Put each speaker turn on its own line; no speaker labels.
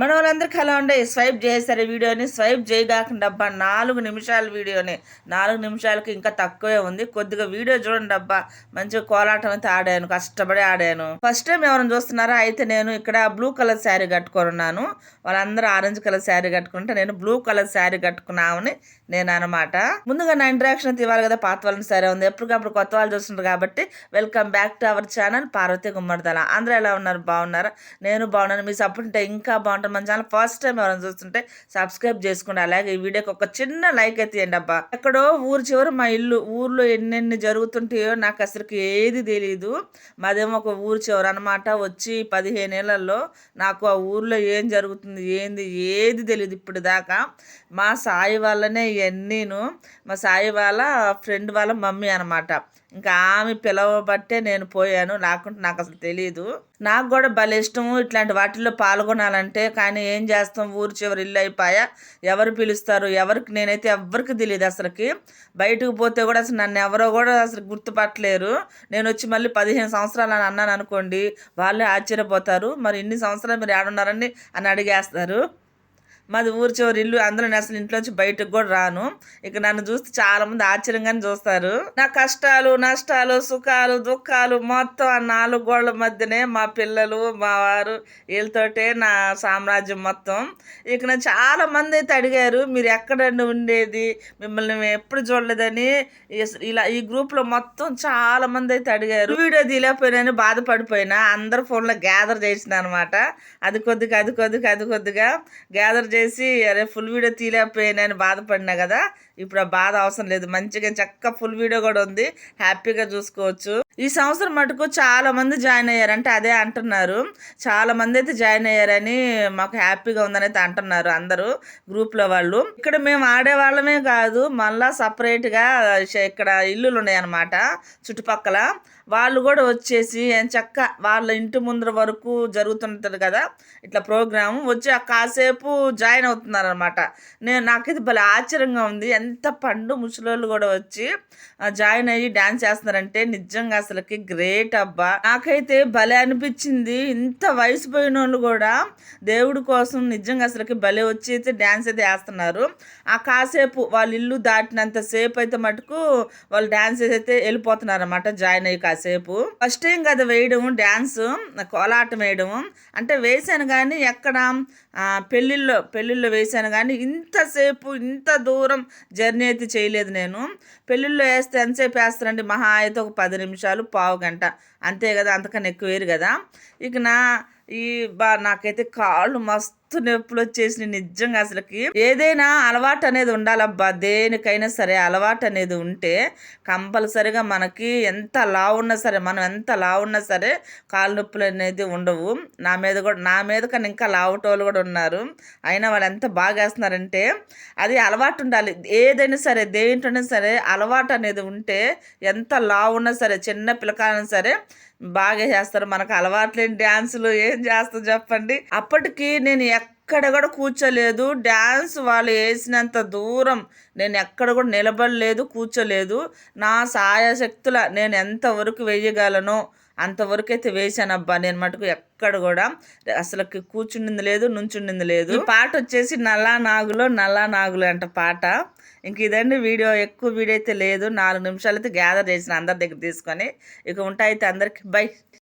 మన వాళ్ళందరికీ అలా ఉండే స్వైప్ చేశారు వీడియోని. స్వైప్ చేయగాకుండా. డబ్బా నాలుగు నిమిషాల వీడియోని. నాలుగు నిమిషాలకి ఇంకా తక్కువే ఉంది. కొద్దిగా వీడియో చూడండి అబ్బా. మంచిగా కోలాటం అయితే ఆడాను. కష్టపడి ఆడాను. ఫస్ట్ టైం ఎవరైనా చూస్తున్నారా? అయితే నేను ఇక్కడ బ్లూ కలర్ శారీ కట్టుకొని ఉన్నాను. వాళ్ళందరూ ఆరెంజ్ కలర్ శారీ కట్టుకుంటే నేను బ్లూ కలర్ శారీ కట్టుకున్నామని నేను అనమాట ముందుగా నా ఇంటరాక్షన్ అయితే ఇవ్వాలి కదా. పాత వాళ్ళని సరే ఉంది. ఎప్పటికప్పుడు కొత్త వాళ్ళు చూస్తుంటారు కాబట్టి welcome back to our channel Parvathi Gummadidala. అందరూ ఎలా ఉన్నారు? బాగున్నారా? నేను బాగున్నాను. మీ సపోర్ట్ ఉంటే ఇంకా బాగుంటుంది మన ఛానల్ ఫస్ట్ టైం ఎవరైనా చూస్తుంటే సబ్స్క్రైబ్ చేసుకోండి. అలాగే ఈ వీడియోకి ఒక చిన్న లైక్ అయితే అబ్బా. ఎక్కడో ఊరు చివరి మా ఇల్లు ఊర్లో ఎన్నెన్ని జరుగుతుంటాయో నాకు అసలుకి ఏది తెలియదు మాదేమో ఒక ఊరు చివరి అనమాట వచ్చి పదిహేను ఏళ్ళలో నాకు ఆ ఊర్లో ఏం జరుగుతుంది ఏంది ఏది తెలియదు ఇప్పుడు దాకా. మా సాయి వాళ్ళనే ఇవన్నీను మా సాయి వాళ్ళ ఫ్రెండ్ వాళ్ళ మమ్మీ అనమాట ఇంకా ఆమె పిలవబట్టే నేను పోయాను. లేకుంటే నాకు అసలు తెలియదు నాకు కూడా భలే ఇష్టము ఇట్లాంటి వాటిల్లో పాల్గొనాలంటే. కానీ ఏం చేస్తాం? ఊరు చివరి ఇల్లు అయిపోయా. ఎవరు పిలుస్తారు? ఎవరికి? నేనైతే ఎవరికి తెలియదు అసలుకి. బయటకు పోతే కూడా అసలు నన్ను ఎవరో కూడా అసలు గుర్తుపట్టలేరు. నేను వచ్చి మళ్ళీ పదిహేను సంవత్సరాలు అని అన్నాను అనుకోండి. వాళ్ళే ఆశ్చర్యపోతారు. మరి ఇన్ని సంవత్సరాలు మీరు ఏడున్నారని అని అడిగేస్తారు. మాది ఊరి చివరి ఇల్లు అందులో నేను అసలు ఇంట్లోంచి బయటకు కూడా రాను. ఇక నన్ను చూస్తే చాలా మంది ఆశ్చర్యంగానే చూస్తారు. నా కష్టాలు నష్టాలు సుఖాలు దుఃఖాలు మొత్తం ఆ నాలుగు గోళ్ళ మధ్యనే మా పిల్లలు మా వారు వీళ్ళతోటే నా సామ్రాజ్యం మొత్తం. ఇక నేను చాలా మంది అయితే అడిగారు మీరు ఎక్కడండి ఉండేది? మిమ్మల్ని మేము ఎప్పుడు చూడలేదని. ఇలా ఈ గ్రూప్లో మొత్తం చాలా మంది అయితే అడిగారు. వీడియో తీయలేకపోయినా బాధపడిపోయినా అందరు ఫోన్లో గ్యాదర్ చేసిన అనమాట అది కొద్దిగా అది కొద్దిగా అది కొద్దిగా గ్యాదర్ చేసి అరే ఫుల్ వీడియో తీయలేకపోయానని బాధపడినా కదా? ఇప్పుడు ఆ బాధ అవసరం లేదు. మంచిగా చక్క ఫుల్ వీడియో కూడా ఉంది. హ్యాపీగా చూసుకోవచ్చు. ఈ సంవత్సరం మటుకు చాలా మంది జాయిన్ అయ్యారంటే అదే అంటున్నారు. చాలా మంది అయితే జాయిన్ అయ్యారని మాకు హ్యాపీగా ఉందని అయితే అంటున్నారు అందరూ గ్రూప్లో వాళ్ళు. ఇక్కడ మేము ఆడే వాళ్ళమే కాదు మళ్ళా సపరేట్గా ఇక్కడ ఇల్లులు ఉన్నాయి అన్నమాట చుట్టుపక్కల వాళ్ళు కూడా వచ్చేసి చక్క వాళ్ళ ఇంటి ముందర వరకు జరుగుతుంటుంది కదా ఇట్లా ప్రోగ్రామ్ వచ్చి కాసేపు జాయిన్ అవుతున్నారు అనమాట నేను నాకైతే భలే ఆశ్చర్యంగా ఉంది. ఎంత పండు ముసలోళ్ళు కూడా వచ్చి జాయిన్ అయ్యి డ్యాన్స్ చేస్తున్నారంటే నిజంగా అసలుకి గ్రేట్ అబ్బా. నాకైతే భలే అనిపించింది. ఇంత వయసు పోయిన వాళ్ళు కూడా దేవుడి కోసం నిజంగా అసలుకి భలే వచ్చి అయితే డ్యాన్స్ అయితే వేస్తున్నారు ఆ కాసేపు వాళ్ళ ఇల్లు దాటినంత సేపు అయితే మటుకు వాళ్ళు డ్యాన్స్ అయితే వెళ్ళిపోతున్నారు అనమాట జాయిన్ అయ్యి కాసేపు. ఫస్ట్ టైం కదా వేయడం డ్యాన్స్ కోలాటం వేయడం. అంటే వేసాను కానీ ఎక్కడ పెళ్ళిళ్ళో పెళ్ళిళ్ళలో పెళ్ళిళ్ళలో వేసాను కానీ ఇంతసేపు ఇంత దూరం జర్నీ అయితే చేయలేదు నేను. పెళ్ళిళ్ళలో వేస్తే ఎంతసేపు వేస్తారండి? మహా అయితే ఒక పది నిమిషాలు పావు గంట. అంతే కదా అంతకన్నా ఎక్కువ వేరు కదా. ఇక నా ఈ బా నాకైతే కాళ్ళు మస్తు నొప్పులు వచ్చేసి నిజంగా అసలుకి. ఏదైనా అలవాటు అనేది ఉండాలబ్బా. దేనికైనా సరే అలవాటు అనేది ఉంటే కంపల్సరిగా మనకి ఎంత లా ఉన్నా సరే మనం ఎంత లా ఉన్నా సరే కాలు నొప్పులు అనేది ఉండవు. నా మీద కూడా నా మీద కన్నా ఇంకా లావుటోళ్ళు కూడా ఉన్నారు. అయినా వాళ్ళు ఎంత బాగా వేస్తున్నారంటే అది అలవాటు ఉండాలి. ఏదైనా సరే దేంట్లోనే సరే అలవాటు అనేది ఉంటే ఎంత లా ఉన్నా సరే చిన్న పిల్లకాయన సరే బాగా చేస్తారు మనకు అలవాట్లేని డ్యాన్సులు ఏం చేస్తాం చెప్పండి. అప్పటికి నేను ఎక్కడ కూడా కూర్చోలేదు. డ్యాన్స్ వాళ్ళు వేసినంత దూరం నేను ఎక్కడ కూడా నిలబడలేదు కూర్చోలేదు. నా సాయశక్తుల నేను ఎంతవరకు వేయగలను అంతవరకైతే వేసానబ్బా నేను మటుకు ఎక్కడ కూడా అసలు కూర్చుండింది లేదు నుంచుండింది లేదు. ఈ పాట వచ్చేసి నల్లా నాగులో నల్లా నాగులు అంట పాట. ఇంక ఇదండి వీడియో. ఎక్కువ వీడియో అయితే లేదు. నాలుగు నిమిషాలు అయితే గ్యాదర్ చేసిన అందరి దగ్గర తీసుకొని. ఇక ఉంటాయితే అందరికి. బై.